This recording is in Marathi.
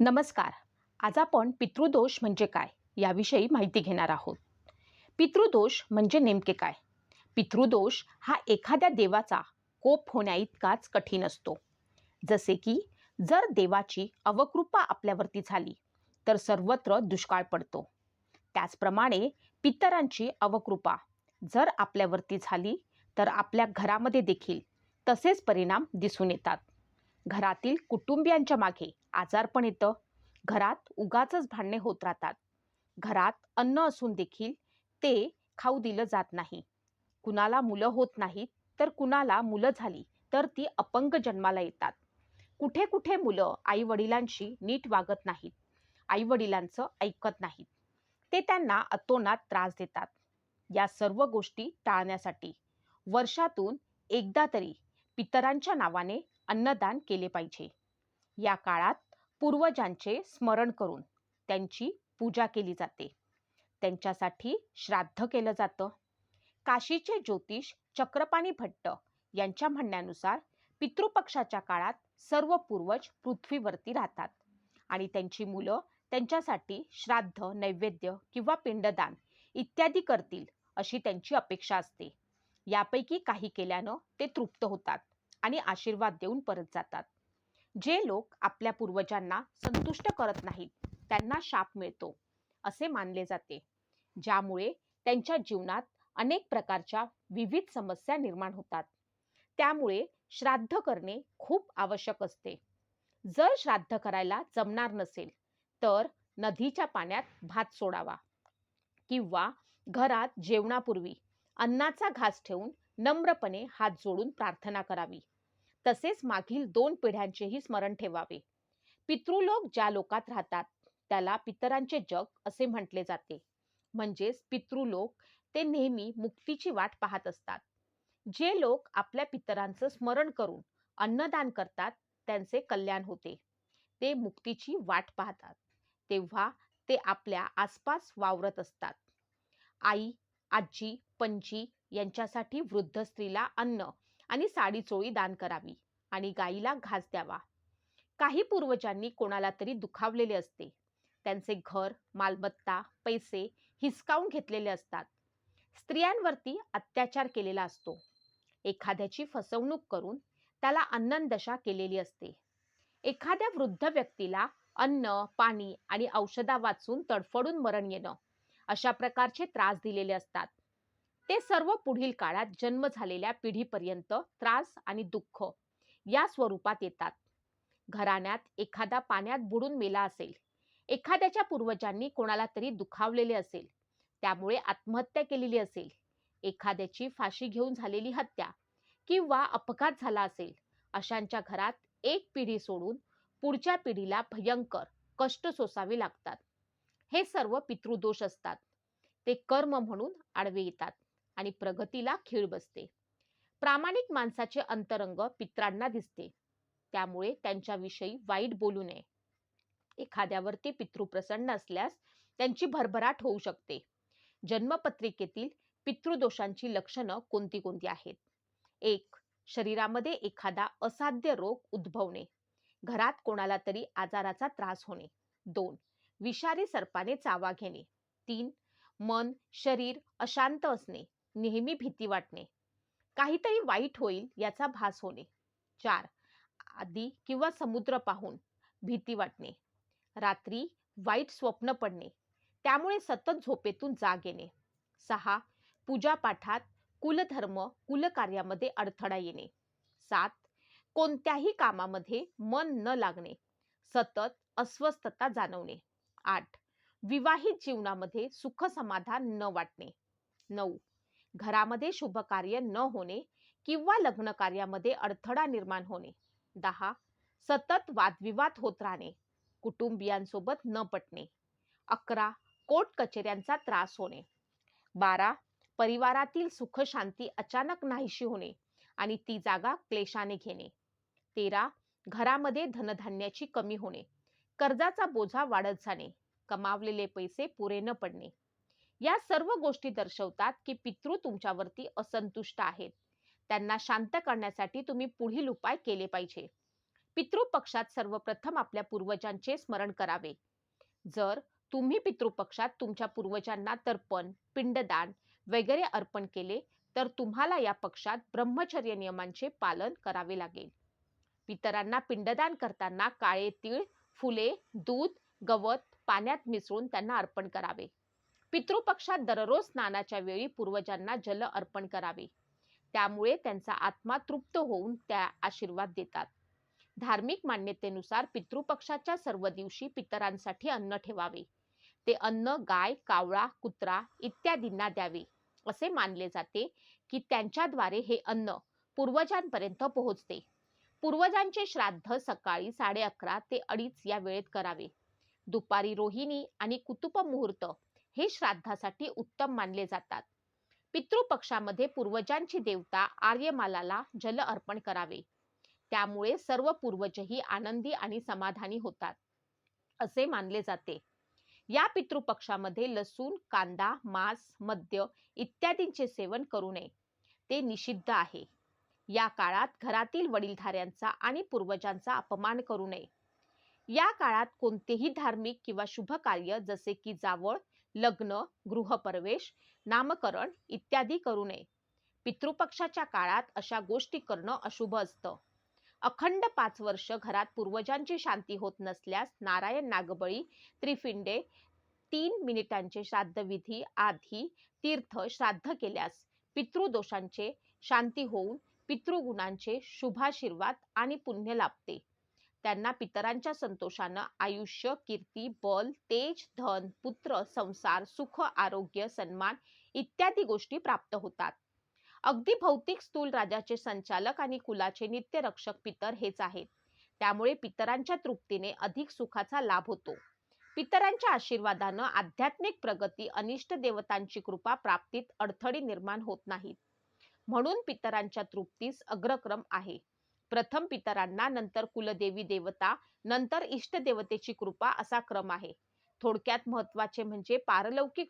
नमस्कार. आज आपण पितृदोष म्हणजे काय याविषयी माहिती घेणार आहोत. पितृदोष म्हणजे नेमके काय? पितृदोष हा एखाद्या देवाचा कोप होण्याइतकाच कठीण असतो. जसे की जर देवाची अवकृपा आपल्यावरती झाली तर सर्वत्र दुष्काळ पडतो. त्याचप्रमाणे पितरांची अवकृपा जर आपल्यावरती झाली तर आपल्या घरामध्ये देखील तसेच परिणाम दिसून येतात. घरातील कुटुंबियांच्या मागे आजारपण येतं. घरात उगाचच भांडणे होत राहतात. घरात अन्न असून देखील ते खाऊ दिलं जात नाही. कुणाला मुलं होत नाहीत तर कुणाला मुलं झाली तर ती अपंग जन्माला येतात. कुठे कुठे मुलं आई वडिलांशी नीट वागत नाहीत आई वडिलांचं ऐकत नाहीत. ते त्यांना अतोनात त्रास देतात. या सर्व गोष्टी टाळण्यासाठी वर्षातून एकदा तरी पितरांच्या नावाने अन्नदान केले पाहिजे. या काळात पूर्वजांचे स्मरण करून त्यांची पूजा केली जाते. त्यांच्यासाठी श्राद्ध केलं जातं. काशीचे ज्योतिष चक्रपाणी भट्ट यांच्या म्हणण्यानुसार पितृपक्षाच्या काळात सर्व पूर्वज पृथ्वीवरती राहतात आणि त्यांची मुलं त्यांच्यासाठी श्राद्ध नैवेद्य किंवा पिंडदान इत्यादी करतील अशी त्यांची अपेक्षा असते. यापैकी काही केल्यानं ते तृप्त होतात आणि आशीर्वाद देऊन परत जातात. जे लोक आपल्या पूर्वजांना संतुष्ट करत नाहीत त्यांना शाप मिळतो असे मानले जाते. ज्यामुळे त्यांच्या जीवनात अनेक प्रकारच्या विविध समस्या निर्माण होतात. त्यामुळे श्राद्ध करणे खूप आवश्यक असते. जर श्राद्ध करायला जमणार नसेल तर नदीच्या पाण्यात भात सोडावा किंवा घरात जेवणापूर्वी अन्नाचा घास ठेवून नम्रपणे हात जोडून प्रार्थना करावी. तसेच मागील दोन पिढ्यांचेही स्मरण ठेवावे. पितृलोक ज्या लोकात राहतात त्याला पितरांचे जग असे म्हटले जाते. म्हणजेच पितृलोक ते नेहमी मुक्तीची वाट पाहत असतात. जे लोक आपल्या पितरांचं स्मरण करून अन्नदान करतात त्यांचे कल्याण होते. ते मुक्तीची वाट पाहतात. तेव्हा ते आपल्या आसपास वावरत असतात. आई आजी पणजी यांच्यासाठी वृद्ध स्त्रीला अन्न आणि साडी चोळी दान करावी आणि गाईला घास द्यावा. काही पूर्वजांनी कोणाला तरी दुखावलेले असते. त्यांचे घर मालमत्ता पैसे हिसकावून घेतलेले असतात. स्त्रियांवरती अत्याचार केलेला असतो. एखाद्याची फसवणूक करून त्याला अन्नदशा केलेली असते. एखाद्या वृद्ध व्यक्तीला अन्न पाणी आणि औषधा वाचून तडफडून मरण येणं अशा प्रकारचे त्रास दिलेले असतात. ते सर्व पुढील काळात जन्म झालेल्या पिढीपर्यंत त्रास आणि दुःख या स्वरूपात येतात. घराण्यात एखादा पाण्यात बुडून मेला असेल एखाद्याच्या पूर्वजांनी कोणाला तरी दुखावलेले असेल त्यामुळे आत्महत्या केलेली असेल एखाद्याची फाशी घेऊन झालेली हत्या किंवा अपघात झाला असेल अशांच्या घरात एक पिढी सोडून पुढच्या पिढीला भयंकर कष्ट सोसावे लागतात. हे सर्व पितृदोष असतात. ते कर्म म्हणून आडवे येतात. आणि प्रगतीला खीळ बसते. प्रामाणिक माणसाचे अंतरंग पित्रांना दिसते. त्यामुळे त्यांच्याविषयी वाईट बोलू नये. एखाद्यावरती पितृ प्रसन्न असल्यास त्यांची भरभराट होऊ शकते. जन्मपत्रिकेतील पितृदोषांची लक्षणं कोणती कोणती आहेत? एक शरीरामध्ये एखादा असाध्य रोग उद्भवणे. घरात कोणाला तरी आजाराचा त्रास होणे. दोन विषारी सर्पाने चावा घेणे. तीन मन शरीर अशांत असणे. नेहमी भीती वाटणे. काहीतरी वाईट होईल याचा भास होणे. चार आधी किंवा समुद्र पाहून भीती वाटणे. रात्री वाईट स्वप्न पडणे. त्यामुळे सतत झोपेतून जाग येणे. सहा पूजापाठात कुलधर्म कुलकार्यामध्ये अडथळा येणे. सात कोणत्याही कामामध्ये मन न लागणे. सतत अस्वस्थता जाणवणे. आठ विवाहित जीवनामध्ये सुख समाधान न वाटणे. नऊ घरामध्ये शुभकार्य न होणे किंवा लग्न कार्यामध्ये अडथळा निर्माण होणे. दहा. सतत वादविवाद होत राहणे. कुटुंबियांसोबत न पटणे. अकरा. कोर्ट कचेऱ्यांचा त्रास होणे. बारा. परिवारातील सुख शांती अचानक नाहीशी होणे आणि ती जागा क्लेशाने घेणे. तेरा. घरामध्ये धनधान्याची कमी होणे. कर्जाचा बोझा वाढत जाणे. कमावलेले पैसे पुरे न पडणे. या सर्व गोष्टी दर्शवतात की पितृ तुमच्यावरती असंतुष्ट आहेत. त्यांना शांत करण्यासाठी तुम्ही पुढील उपाय केले पाहिजे. पितृपक्षात सर्वप्रथम आपल्या पूर्वजांचे स्मरण करावे. जर तुम्ही पितृपक्षात तुमच्या पूर्वजांना तर्पण पिंडदान वगैरे अर्पण केले तर तुम्हाला या पक्षात ब्रह्मचर्य नियमांचे पालन करावे लागेल. पितरांना पिंडदान करताना काळे तीळ फुले दूध गवत पाण्यात मिसळून त्यांना अर्पण करावे. पितृपक्षात दररोज स्नानाच्या वेळी पूर्वजांना जल अर्पण करावे. त्यामुळे त्यांचा आत्मा तृप्त होऊन त्या आशीर्वाद देतात. धार्मिक मान्यतेनुसार पितृपक्षाच्या सर्व दिवशी पितरांसाठी अन्न ठेवावे. ते अन्न गाय कावळा कुत्रा इत्यादींना द्यावे. असे मानले जाते की त्यांच्याद्वारे हे अन्न पूर्वजांपर्यंत पोहोचते. पूर्वजांचे श्राद्ध सकाळी साडे अकरा ते अडीच या वेळेत करावे. दुपारी रोहिणी आणि कुतुप मुहूर्त हे श्राद्धासाठी उत्तम मानले जातात. पितृपक्षामध्ये पूर्वजांची देवता आर्यमालाला जल अर्पण करावे. त्यामुळे सर्व पूर्वजही आनंदी आणि समाधानी होतात असे मानले जाते. या पितृपक्षामध्ये लसूण कांदा मांस मद्य इत्यादींचे सेवन करू नये. ते निषिद्ध आहे. या काळात घरातील वडीलधाऱ्यांचा आणि पूर्वजांचा अपमान करू नये. या काळात कोणतेही धार्मिक किंवा शुभ कार्य जसे की जावळ लग्न गृहप्रवेश नामकरण इत्यादी करू नये. पितृपक्षाच्या काळात अशा गोष्टी करणं अशुभ असतं. अखंड पाच वर्ष घरात पूर्वजांची शांती होत नसल्यास नारायण नागबळी त्रिफिंडे तीन मिनिटांचे श्राद्धविधी आधी तीर्थ श्राद्ध केल्यास पितृदोषांचे शांती होऊन पितृगुणांचे शुभाशीर्वाद आणि पुण्य लाभते. त्यांना पितरांच्या संतोषानं आयुष्य कीर्ती बल तेज धन पुत्र संसार सुख आरोग्य सन्मान इत्यादी गोष्टी प्राप्त होतात. अगदी भौतिक स्थूल राजाचे संचालक आणि कुलाचे नित्य रक्षक पितर हेच आहेत. त्यामुळे पितरांच्या तृप्तीने अधिक सुखाचा लाभ होतो. पितरांच्या आशीर्वादानं आध्यात्मिक प्रगती अनिष्ट देवतांची कृपा प्राप्तीत अडथळे निर्माण होत नाहीत. म्हणून पितरांच्या तृप्तीस अग्रक्रम आहे. प्रथम पितरांना नंतर कुलदेवी देवता नंतर इष्ट देवतेची कृपा असा क्रम आहे. थोडक्यात महत्त्वाचे म्हणजे पारलौकिक